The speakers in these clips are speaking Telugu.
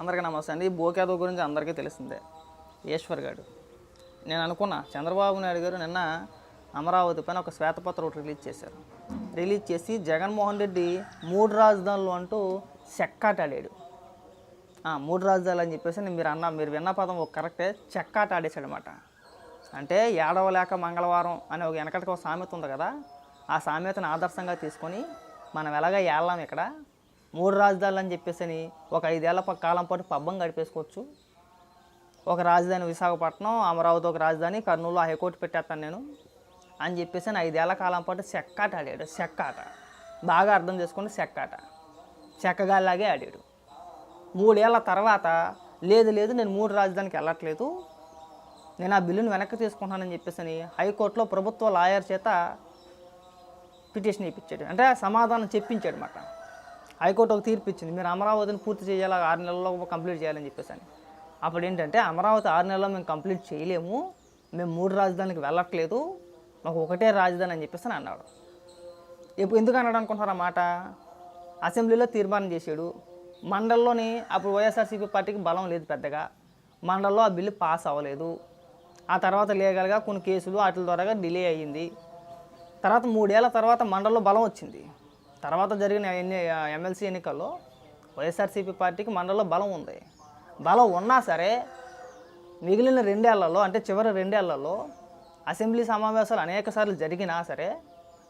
అందరికీ నమస్తే అండి. బోకేదో గురించి అందరికీ తెలిసిందే. ఈశ్వర్ గారు. నేను అనుకున్నా చంద్రబాబు నాయుడు గారు నిన్న అమరావతి పైన ఒక శ్వేతపత్రం ఒకటి రిలీజ్ చేశారు. రిలీజ్ చేసి జగన్మోహన్ రెడ్డి మూడు రాజధానులు అంటూ చెక్కాటాడాడు. మూడు రాజధానులు అని చెప్పేసి నేను మీరు అన్న మీరు విన్న పదం ఒక కరెక్టే చెక్కాట ఆడేశాడు అనమాట అంటే ఏడవలేక మంగళవారం అనే ఒక వెనకటికి ఒక సామెత ఉంది కదా ఆ సామెతను ఆదర్శంగా తీసుకొని మనం ఎలాగ ఏళ్ళాం ఇక్కడ? మూడు రాజధానులు అని చెప్పేసి అని ఒక ఐదేళ్ళ ప- కాలం పాటు పబ్బం గడిపేసుకోవచ్చు. ఒక రాజధాని విశాఖపట్నం అమరావతి ఒక రాజధాని కర్నూలు హైకోర్టు పెట్టేస్తాను నేను అని చెప్పేసి అని ఐదేళ్ళ కాలం పాటు చెక్కాట ఆడాడు. చెక్కాట బాగా అర్థం చేసుకుని చెక్కాట చెక్కగాలాగే ఆడాడు. మూడేళ్ళ తర్వాత లేదు లేదు నేను మూడు రాజధానికి వెళ్ళట్లేదు. నేను ఆ బిల్లును వెనక్కి తీసుకుంటానని చెప్పేసి అని హైకోర్టులో ప్రభుత్వ లాయర్ చేత పిటిషన్ ఇప్పించాడు అంటే సమాధానం చెప్పించాడు మాట. హైకోర్టు ఒక తీర్పు ఇచ్చింది. మీరు అమరావతిని పూర్తి చేయాలి ఆరు నెలల్లో కంప్లీట్ చేయాలని చెప్పేసి అని. అప్పుడు ఏంటంటే అమరావతి ఆరు నెలల్లో మేము కంప్లీట్ చేయలేము. మేము మూడు రాజధానికి వెళ్ళట్లేదు. మాకు ఒకటే రాజధాని అని చెప్పేసి అని అన్నాడు. ఇప్పుడు ఎందుకు అన్నాడు అనుకుంటున్నారు ఆ మాట? అసెంబ్లీలో తీర్మానం చేశాడు. మండలంలోని అప్పుడు వైఎస్ఆర్సీపీ పార్టీకి బలం లేదు పెద్దగా. మండలంలో ఆ బిల్లు పాస్ అవ్వలేదు. ఆ తర్వాత లీగల్గా కొన్ని కేసులు వాటి ద్వారా డిలే అయ్యింది. తర్వాత మూడేళ్ళ తర్వాత మండలంలో బలం వచ్చింది. తర్వాత జరిగిన ఎన్ని ఎమ్మెల్సీ ఎన్నికల్లో వైఎస్ఆర్సీపీ పార్టీకి మండలంలో బలం ఉంది. బలం ఉన్నా సరే మిగిలిన రెండేళ్ళలో అంటే చివరి రెండేళ్ళలో అసెంబ్లీ సమావేశాలు అనేక సార్లు జరిగినా సరే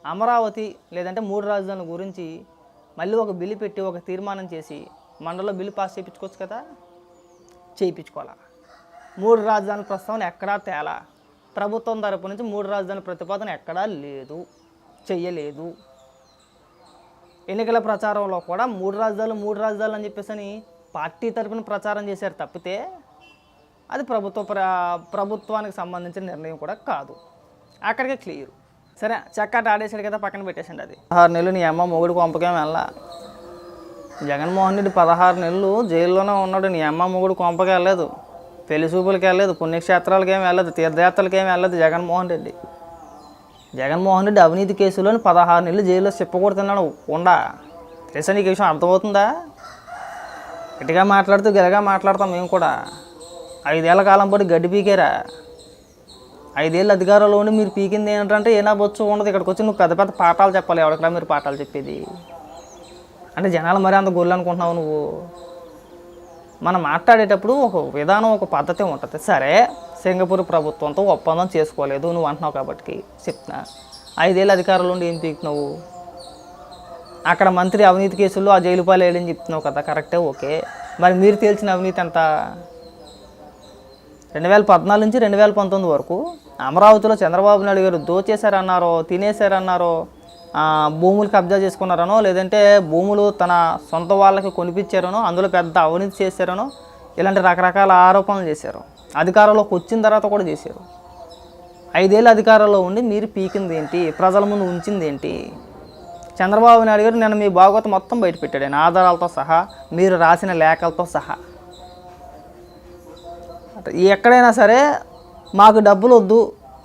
అమరావతి లేదంటే మూడు రాజధానుల గురించి మళ్ళీ ఒక బిల్లు పెట్టి ఒక తీర్మానం చేసి మండలంలో బిల్లు పాస్ చేయించుకోవచ్చు కదా? చేయించుకోవాలా? మూడు రాజధానుల ప్రస్తావన ఎక్కడా తేలా? ప్రభుత్వం తరపు నుంచి మూడు రాజధానుల ప్రతిపాదన ఎక్కడా లేదు చెయ్యలేదు. ఎన్నికల ప్రచారంలో కూడా మూడు రాజధానులు మూడు రాజధానులు అని చెప్పేసి అని పార్టీ తరఫున ప్రచారం చేశారు తప్పితే అది ప్రభుత్వ ప్ర ప్రభుత్వానికి సంబంధించిన నిర్ణయం కూడా కాదు. అక్కడికే క్లియర్ సరే చక్కటి ఆడేసాడు కదా పక్కన పెట్టేసండి అది. పదహారు నెలలు నీ అమ్మ మొగుడు కొంపకేం వెళ్ళా. జగన్మోహన్ రెడ్డి పదహారు నెలలు జైల్లోనే ఉన్నాడు నీ అమ్మ మొగుడు కొంపకి వెళ్ళలేదు. పెళ్ళి చూపులకి వెళ్ళలేదు పుణ్యక్షేత్రాలకి ఏమి వెళ్ళలేదు తీర్థయాత్రలకి ఏమి వెళ్ళదు జగన్మోహన్ రెడ్డి. జగన్మోహన్ రెడ్డి అవినీతి కేసులోని పదహారు నెలలు జైల్లో చెప్పకూడుతున్నాడు ఉండా? తెలుసా నీకు విషయం అర్థమవుతుందా? గట్టిగా మాట్లాడుతూ గెలగా మాట్లాడతాం మేము కూడా. ఐదేళ్ళ కాలం పాటు గడ్డి పీకేరా? ఐదేళ్ళు అధికారంలో ఉండి మీరు పీకింది ఏంటంటే ఏనా బొచ్చు ఉండదు. ఇక్కడికి వచ్చి నువ్వు పెద్ద పెద్ద పాఠాలు చెప్పాలి. ఎవరికలా మీరు పాఠాలు చెప్పేది? అంటే జనాలు మరీ అంత గొర్రెలు అనుకుంటున్నావు నువ్వు? మనం మాట్లాడేటప్పుడు ఒక విధానం ఒక పద్ధతి ఉంటుంది. సరే సింగపూర్ ప్రభుత్వంతో ఒప్పందం చేసుకోలేదు నువ్వు అంటున్నావు కాబట్టి చెప్తున్నా. ఐదేళ్ళు అధికారంలో ఉండి ఏం పీకున్నావు అక్కడ మంత్రి అవినీతి కేసుల్లో ఆ జైలు పాలేయడని చెప్తున్నావు కదా కరెక్టే ఓకే. మరి మీరు తేల్చిన అవినీతి ఎంత? రెండు వేల పద్నాలుగు నుంచి రెండు వేల పంతొమ్మిది వరకు అమరావతిలో చంద్రబాబు నాయుడు గారు దోచేశారన్నారో తినేశారన్నారో భూములు కబ్జా చేసుకున్నారనో లేదంటే భూములు తన సొంత వాళ్ళకి కొనిపించారనో అందులో పెద్ద అవినీతి చేశారనో ఇలాంటి రకరకాల ఆరోపణలు చేశారు. అధికారంలోకి వచ్చిన తర్వాత కూడా చేశారు. ఐదేళ్ళు అధికారంలో ఉండి మీరు పీకింది ఏంటి ప్రజల ముందు ఉంచింది ఏంటి చంద్రబాబు నాయుడు గారు నేను మీ భాగవతం మొత్తం బయటపెట్టాడు నా ఆయన ఆధారాలతో సహా మీరు రాసిన లేఖలతో సహా. ఎక్కడైనా సరే మాకు డబ్బులు వద్దు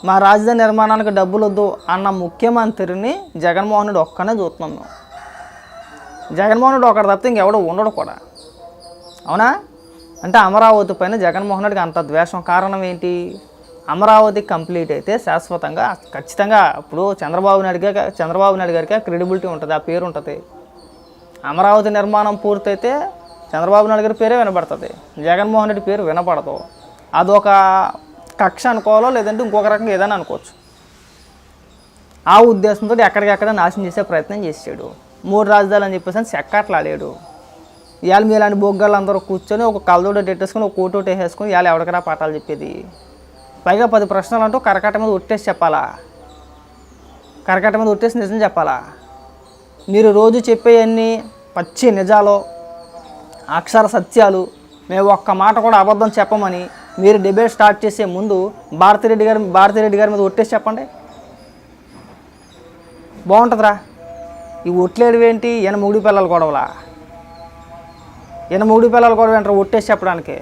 మా రాజధాని నిర్మాణానికి డబ్బులు వద్దు అన్న ముఖ్యమంత్రిని జగన్మోహనుడు ఒక్కనే చూస్తున్నాం. మేము జగన్మోహనుడు ఒకటి తప్పితే ఇంకెవడో ఉండడు కూడా. అవునా? అంటే అమరావతి పైన జగన్మోహన్ రెడ్డికి అంత ద్వేషం కారణం ఏంటి? అమరావతి కంప్లీట్ అయితే శాశ్వతంగా ఖచ్చితంగా ఇప్పుడు చంద్రబాబు నాయుడు చంద్రబాబు నాయుడు గారికి క్రెడిబిలిటీ ఉంటుంది ఆ పేరు ఉంటుంది. అమరావతి నిర్మాణం పూర్తయితే చంద్రబాబు నాయుడు గారి పేరే వినబడుతుంది. జగన్మోహన్ రెడ్డి పేరు వినపడదు. అదొక కక్ష అనుకోవాలో లేదంటే ఇంకొక రకంగా ఏదైనా అనుకోవచ్చు. ఆ ఉద్దేశంతో ఎక్కడికెక్కడ నాశనం చేసే ప్రయత్నం చేసాడు. మూడు రాజధానులు అని చెప్పేసి అని చెక్కట్లాడాడు ఇవాళ మీలాంటి బొగ్గలు అందరూ కూర్చొని ఒక కళ్ళదోట పెట్టేసుకొని ఒక కోటి ఒకటి వేసుకొని ఇవాళ ఎవరికరా పాఠాలు చెప్పేది. పైగా పది ప్రశ్నలు అంటూ కరకట్ట మీద ఒట్టేసి చెప్పాలా? కరకట్ట మీద ఒట్టేసి నిజం చెప్పాలా? మీరు రోజు చెప్పేవన్నీ పచ్చి నిజాలు అక్షర సత్యాలు మేము ఒక్క మాట కూడా అబద్ధం చెప్పమని మీరు డిబేట్ స్టార్ట్ చేసే ముందు భారతిరెడ్డి గారి భారతిరెడ్డి గారి మీద ఒట్టేసి చెప్పండి. బాగుంటుందిరా. ఈ ఒట్లేడు ఏంటి ఈయన ముగుడు పిల్లలు గొడవలా? ఈయన మూడు పిల్లలు కూడా వెంటనే ఒట్టేసి చెప్పడానికి.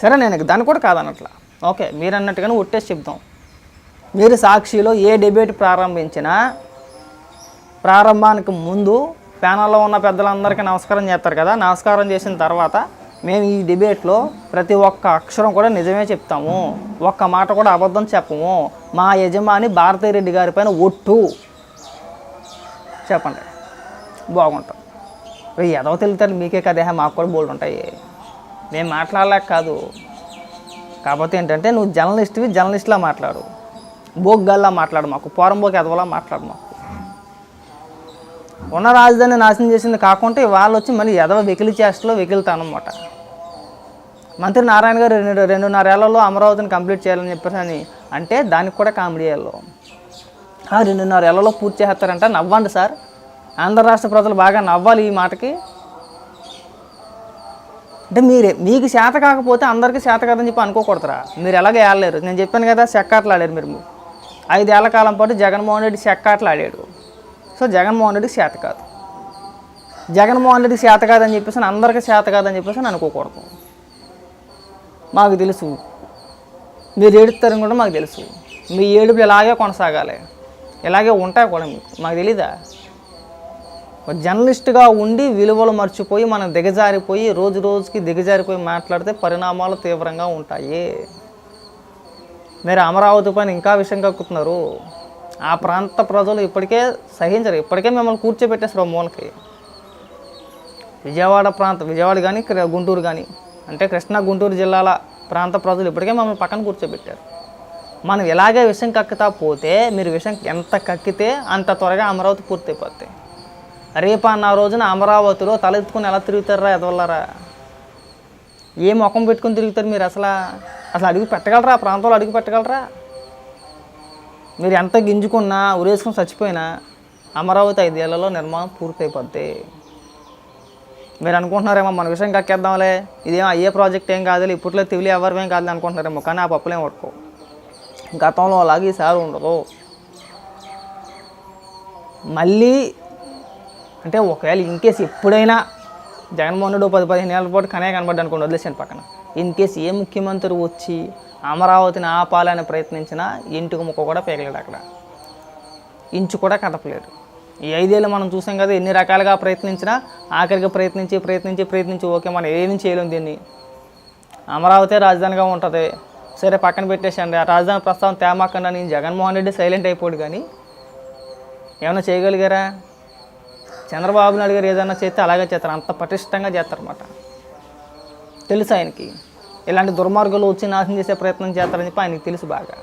సరే నేను దాన్ని కూడా కాదనట్లా. ఓకే మీరు అన్నట్టుగానే ఒట్టేసి చెప్తాం మీరు సాక్షిలో ఏ డిబేట్ ప్రారంభించినా ప్రారంభానికి ముందు ప్యానల్లో ఉన్న పెద్దలందరికీ నమస్కారం చేస్తారు కదా. నమస్కారం చేసిన తర్వాత మేము ఈ డిబేట్లో ప్రతి ఒక్క అక్షరం కూడా నిజమే చెప్తాము. ఒక్క మాట కూడా అబద్ధం చెప్పము. మా యజమాని భారతీరెడ్డి గారి పైన ఒట్టు. చెప్పండి. బాగుంటుంది. ఎదవ తెలుతారు మీకే కదే మాకు కూడా బోల్డ్ ఉంటాయి. నేను మాట్లాడలేక కాదు. కాకపోతే ఏంటంటే నువ్వు జర్నలిస్ట్వి జర్నలిస్ట్లా మాట్లాడు. బోగ్గాల్లా మాట్లాడు మాకు. పోరంబోకి ఎదవలా మాట్లాడు మాకు. ఉన్న రాజధాని నాశనం చేసింది కాకుండా వాళ్ళు వచ్చి మళ్ళీ ఎదవ వెకిలి చేస్తలో వెకిలుతానమాట మంత్రి నారాయణ గారు రెండు రెండున్నరేళ్ళలో అమరావతిని కంప్లీట్ చేయాలని చెప్పేసి అని అంటే దానికి కూడా కామెడీ వేయాలి ఆ రెండున్నర ఏళ్ళలో పూర్తి చేస్తారంట. నవ్వండి సార్. ఆంధ్ర రాష్ట్ర ప్రజలు బాగా నవ్వాలి ఈ మాటకి. అంటే మీరే మీకు చేత కాకపోతే అందరికీ చేత కాదని చెప్పి అనుకోకూడదురా. మీరు ఎలాగే ఆడలేరు నేను చెప్పాను కదా చెక్కాట్లు ఆడారు మీరు. ఐదేళ్ళ కాలం పాటు జగన్మోహన్ రెడ్డి చెక్కాట్లు ఆడాడు. సో జగన్మోహన్ రెడ్డికి చేత కాదు. జగన్మోహన్ రెడ్డికి చేత కాదని చెప్పేసి అందరికీ చేత కాదని చెప్పేసి అనుకోకూడదు. మాకు తెలుసు. మీరు ఏడుస్తారని కూడా మాకు తెలుసు. మీ ఏడుపులు ఇలాగే కొనసాగాలి. ఇలాగే ఉంటాయి కూడా మీకు. మాకు తెలీదా? జర్నలిస్ట్గా ఉండి విలువలు మర్చిపోయి మనం దిగజారిపోయి రోజు రోజుకి దిగజారిపోయి మాట్లాడితే పరిణామాలు తీవ్రంగా ఉంటాయి. మీరు అమరావతి పైన ఇంకా విషయం కక్కుతున్నారు. ఆ ప్రాంత ప్రజలు ఇప్పటికే సహించరు. ఇప్పటికే మిమ్మల్ని కూర్చోబెట్టేస్తారు మూలకి. విజయవాడ ప్రాంత విజయవాడ కానీ గుంటూరు కానీ అంటే కృష్ణా గుంటూరు జిల్లాల ప్రాంత ప్రజలు ఇప్పటికే మమ్మల్ని పక్కన కూర్చోబెట్టారు. మనం ఇలాగే విషయం కక్కుతా పోతే మీరు విషయం ఎంత కక్కితే అంత త్వరగా అమరావతి పూర్తయిపోతాయి రేపన్న రోజున అమరావతిలో తలెత్తుకుని ఎలా తిరుగుతారా ఎదవల్లారా ఏ ముఖం పెట్టుకుని తిరుగుతారు మీరు అసలు? అసలు అడుగు పెట్టగలరా? ఆ ప్రాంతంలో అడుగు పెట్టగలరా? మీరు ఎంత గింజుకున్నా ఉరేసుకుని చచ్చిపోయినా అమరావతి ఐదేళ్ళలో నిర్మాణం పూర్తయిపోద్ది. మీరు అనుకుంటున్నారేమో మన విషయం కక్కేద్దాంలే. ఇదేం అయ్యే ప్రాజెక్ట్ ఏం కాదులే. ఇప్పట్లో తివిలి ఎవరిమేం కాదు అనుకుంటున్నారేమో. కానీ ఆ పప్పులేం పట్టుకో. గతంలో అలాగే ఈసారి ఉండదు మళ్ళీ అంటే ఒకవేళ ఇన్ కేసు ఎప్పుడైనా జగన్మోహన్ రెడ్డి పది పదిహేను ఏళ్ళ పాటు కనే కనబడ్డా అనుకోండి వదిలేసాను పక్కన. ఇన్ కేసు ఏ ముఖ్యమంత్రి వచ్చి అమరావతిని ఆపాలని ప్రయత్నించినా ఇంటికి ముక్క కూడా పేగలేడు అక్కడ. ఇంచు కూడా కదపలేడు ఈ ఐదేళ్ళు మనం చూసాం కదా ఎన్ని రకాలుగా ప్రయత్నించినా ఆఖరికి ప్రయత్నించి ప్రయత్నించి ప్రయత్నించి ఓకే మనం ఏమి చేయలేము దీన్ని. అమరావతి రాజధానిగా ఉంటుంది. సరే పక్కన పెట్టేసండి ఆ రాజధాని ప్రస్తావన తేమాకుండా నేను జగన్మోహన్ రెడ్డి సైలెంట్ అయిపోడు కానీ ఏమైనా చేయగలిగారా? చంద్రబాబు నాయుడు గారు ఏదైనా చేస్తే అలాగే చేస్తారు. అంత పటిష్టంగా చేస్తారన్నమాట. తెలుసు ఆయనకి. ఇలాంటి దుర్మార్గులు వచ్చి నాశనం చేసే ప్రయత్నం చేస్తారని చెప్పి ఆయనకి తెలుసు బాగా.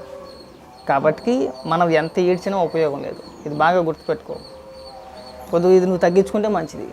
కాబట్టి మనం ఎంత ఏడ్చినా ఉపయోగం లేదు. ఇది బాగా గుర్తుపెట్టుకో. కొద్దిగా ఇది నువ్వు తగ్గించుకుంటే మంచిది.